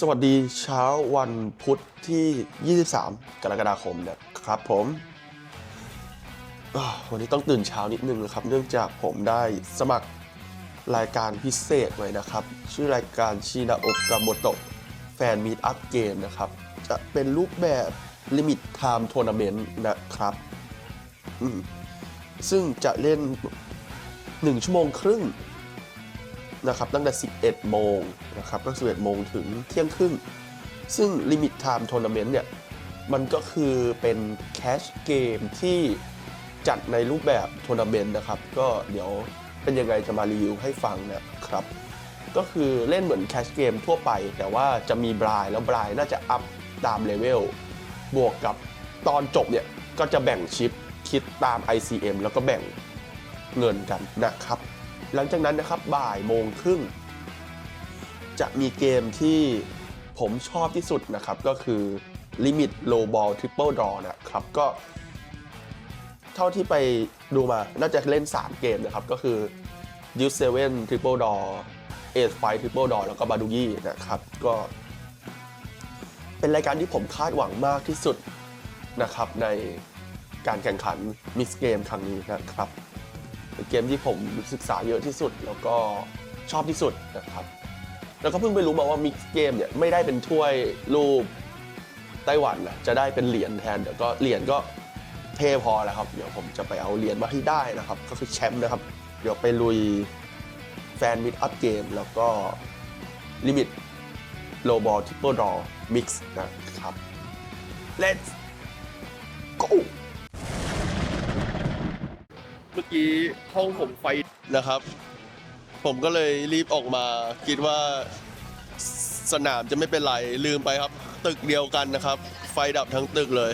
สวัสดีเช้าวันพุธที่ 23 กรกฎาคมนะครับผมวันนี้ต้องตื่นเช้านิดนึงนะครับ เนื่องจากผมได้สมัครรายการพิเศษไว้นะครับ ชื่อรายการชินาโอกาโมโตะแฟนมีดอัพเกมนะครับ จะเป็นรูปแบบลิมิตไทม์ทัวร์นาเมนต์นะครับ ซึ่งจะเล่น 1 ชั่วโมงครึ่ง นะครับตั้งแต่ 11 โมงนะครับก็11โมงถึงเที่ยงครึ่ง ซึ่ง Limit Time Tournament เนี่ยมันก็คือเป็นแคชเกมที่จัดในรูปแบบทัวร์นาเมนต์นะครับ ก็เดี๋ยวเป็นยังไงจะมารีวิวให้ฟังนะครับ ก็คือเล่นเหมือนแคชเกมทั่วไป แต่ว่าจะมีบรายแล้วบรายน่าจะอัพตามเลเวลบวกกับตอนจบเนี่ย ก็จะแบ่งชิปคิดตาม ICM แล้วก็แบ่งเงินกันนะครับ หลังจากนั้นนะครับบ่ายโมงครึ่ง จะมีเกมที่ผมชอบที่สุดนะครับก็คือ Limit Low Ball Triple Draw นะครับก็เท่าที่ไปดูมาน่าจะเล่น 3 เกมนะครับ ก็คือ u 7 Triple Draw Ace Fight Triple Draw แล้วก็ b a d u g i นะครับ ก็ เป็นรายการที่ผมคาดหวังมากที่สุดนะครับในการแข่งขัน Mix Game ครั้งนี้นะครับ เป็นเกมที่ผมศึกษาเยอะที่สุด แล้วก็ชอบที่สุดนะครับ แล้วก็เพิ่งไปรู้มาว่ามิกซ์เกมเนี่ยไม่ได้เป็นถ้วยรูปไต้หวันนะจะได้เป็นเหรียญแทนเดี๋ยวก็เหรียญก็เท่พอแล้วครับ เดี๋ยวผมจะไปเอาเหรียญมาให้ได้นะครับ ก็คือแชมป์นะครับ เดี๋ยวไปลุยแฟนมิดอัพเกมแล้วก็ลิมิตโลบอลทิปเปิลดอมิกซ์นะครับ let's go เมื่อกี้ห้องผมไฟนะครับ ผมก็เลยรีบออกมา คิดว่าสนามจะไม่เป็นไรลืมไปครับ ตึกเดียวกันนะครับ ไฟดับทั้งตึกเลย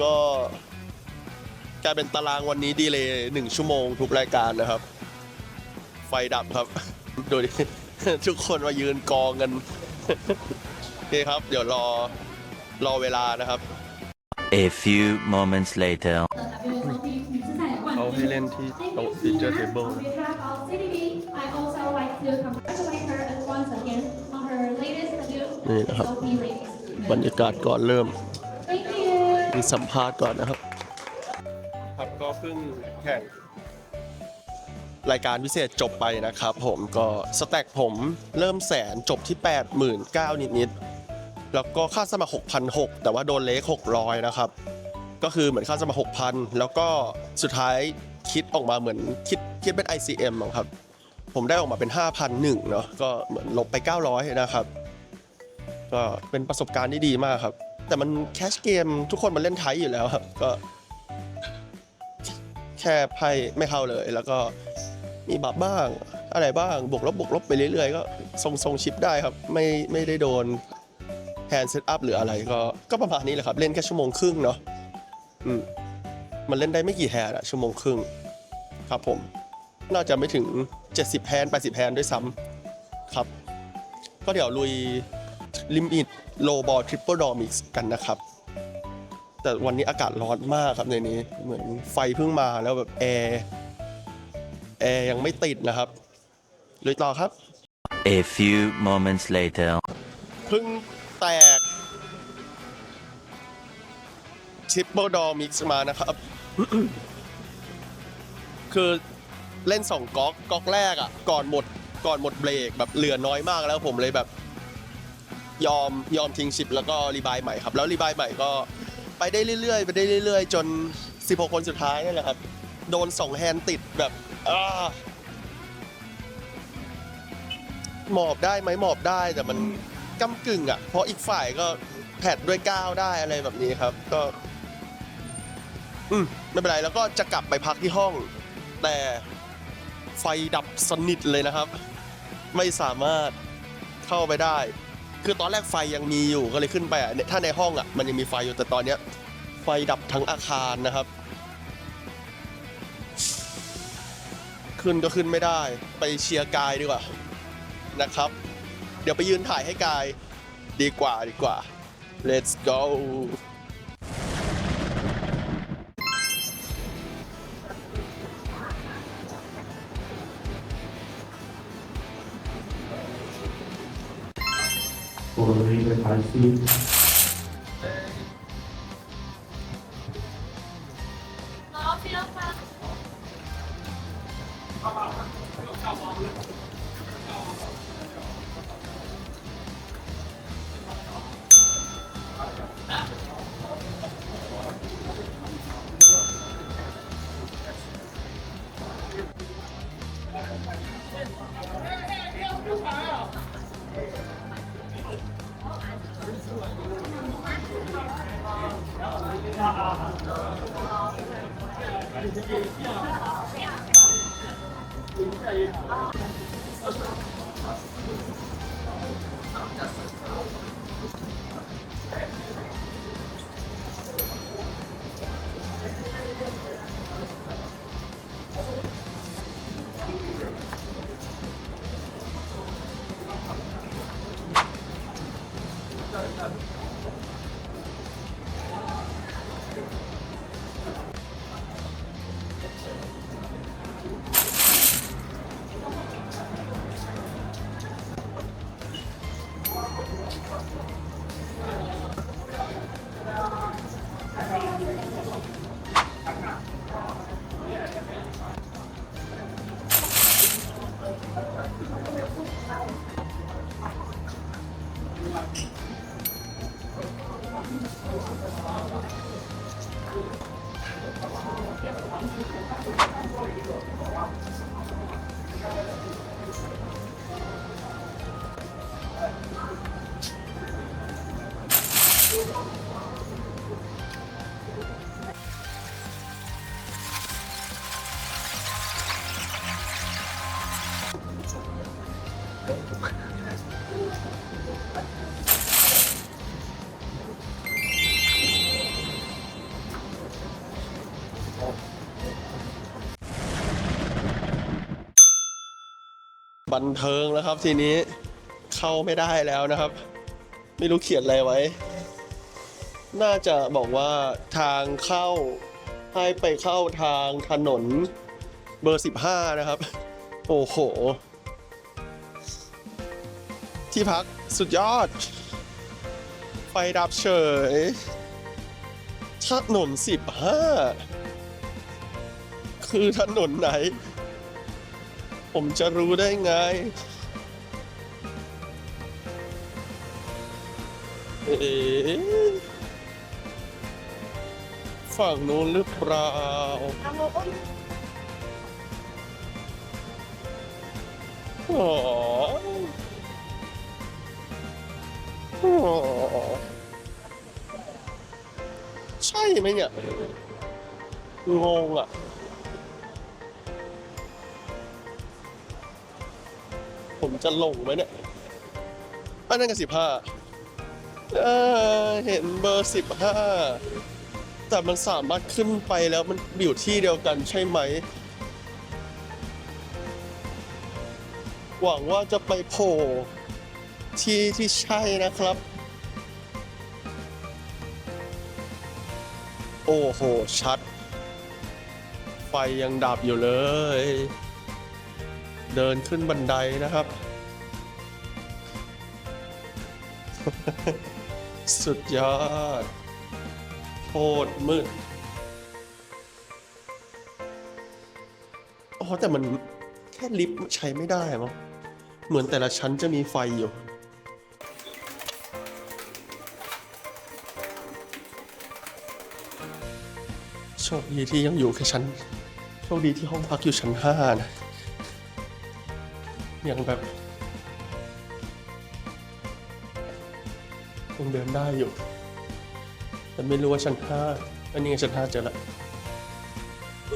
ก็กลายเป็นตารางวันนี้ดีเลยหนึ่งชั่วโมงทุกรายการนะครับ ไฟดับครับ โดยทุกคนมายืนกองกัน โอเคครับ เดี๋ยวรอรอเวลานะครับ A few moments later. เขาให้เล่นที่โต๊ะ feature table นะ I also like to congratulate her once again on her latest debut นี่นะครับ Sophie Ladies. บรรยากาศก่อนเริ่ม Thank you. มีสัมภาษณ์ก่อนนะครับ ครับก็เพิ่งแข่งรายการพิเศษจบไปนะครับผมก็สแต็กผมเริ่มแสนจบที่ 89,000นิดๆ แล้วก็ค่าสมัคร6,600แต่ว่าโดนเล็ก600 นะครับ ก็คือเหมือนค่าสมัคร6,000 แล้วก็สุดท้ายคิดออกมาเหมือนคิดคิดเป็น ICM ครับ ผมได้ออกมาเป็น 5,001เนาะก็เหมือนลบไป 900 นะครับ ก็เป็นประสบการณ์ที่ดีมากครับ แต่มันแคชเกมทุกคนมันเล่นไทยอยู่แล้วครับก็แค่ไพ่ไม่เข้าเลย แล้วก็มีบับบ้างอะไรบ้างบวกลบบวกลบไปเรื่อยๆ ก็ทรงทรงชิปได้ครับ ไม่ไม่ได้โดน นด์เซตอัพหรืออะไรก็ก็ประมาณนี้แหละครับ เล่นแค่ชั่วโมงครึ่งเนาะอืมมันเล่นได้ไม่กี่แฮนด์อะชั่วโมงครึ่งครับผม น่าจะไม่ถึง 70 แฮนด์80แฮนด์ด้วยซ้ำครับ ก็เดี๋ยวลุยลิมิตโลบอลทริปเปิลดอมิกกันนะครับ แต่วันนี้อากาศร้อนมากครับในนี้ เหมือนไฟเพิ่งมาแล้วแบบแอร์แอร์ยังไม่ติดนะครับเลยต่อครับ A few moments later. เพิ่ง ทริปเปิลดอมิกซ์มานะครับ คือเล่นสองก๊อกก๊อกแรกอะ ก่อนหมดก่อนหมดเบรกแบบเหลือน้อยมากแล้วผมเลยแบบ ยอมยอมทิ้งชิปแล้วก็รีบายใหม่ครับ แล้วรีบายใหม่ก็ไปได้เรื่อยๆ ไปได้เรื่อยๆ จน 16 คนสุดท้ายนี่แหละครับ โดนสองแฮนด์ติดแบบอ่าหมอบได้ไหมหมอบได้แต่มันก้ากึ่งอะ เพราะอีกฝ่ายก็แผดด้วยก้าวได้อะไรแบบนี้ครับ ก็ อืมไม่เป็นไรแล้วก็จะกลับไปพักที่ห้อง แต่ไฟดับสนิทเลยนะครับ ไม่สามารถเข้าไปได้ คือตอนแรกไฟยังมีอยู่ก็เลยขึ้นไปอะเนี่ยถ้าในห้องอะมันยังมีไฟอยู่แต่ตอนเนี้ย ไฟดับทั้งอาคารนะครับ ขึ้นก็ขึ้นไม่ได้ไปเชียร์กายดีกว่านะครับ เดี๋ยวไปยืนถ่ายให้กายดีกว่าดีกว่า let's go I see. Thank you. บันเทิงแล้วครับทีนี้เข้าไม่ได้แล้วนะครับ ไม่รู้เขียนอะไรไว้ น่าจะบอกว่าทางเข้าให้ไปเข้าทางถนนเบอร์ 15 นะครับ โอ้โห ที่พักสุดยอด ไฟดับเฉยถนน15คือถนนไหน ผมจะรู้ได้ไง เอ๊ะฝั่งนู้นหรือเปล่าอ๋อ ใช่ไหมเนี่ยงงอะ ผมจะหลงไหมเนี่ย อันนั้นก็สิบห้าเออเห็นเบอร์สิบห้าแต่มันสามารถขึ้นไปแล้วมันอยู่ที่เดียวกันใช่ไหม หวังว่าจะไปโผล่ ที่ที่ใช่นะครับ โอ้โห ชัด ไฟยังดับอยู่เลย เดินขึ้นบันไดนะครับ สุดยอดโคตรมืดอ๋อแต่มันแค่ลิฟต์ใช้ไม่ได้มั้งเหมือนแต่ละชั้นจะมีไฟอยู่ โชคดีที่ยังอยู่แค่ชั้น โชคดีที่ห้องพักอยู่ชั้นห้านะยังแบบยังเดินได้อยู่ แต่ไม่รู้ว่าชั้นห้าอันนี้ไงชั้นห้าเจอละ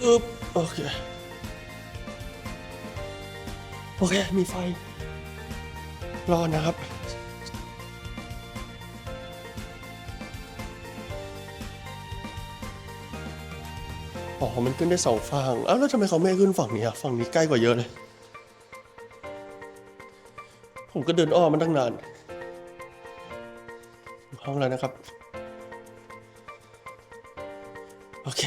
อึ๊บโอเค โอเค มีไฟ รอนะครับ อ๋อ มันขึ้นได้สองฝั่งอ้าวแล้วทำไมเขาไม่ขึ้นฝั่งนี้อะ ฝั่งนี้ใกล้กว่าเยอะเลย ผมก็เดินอ้อมมันตั้งนาน ห้องแล้วนะครับ โอเค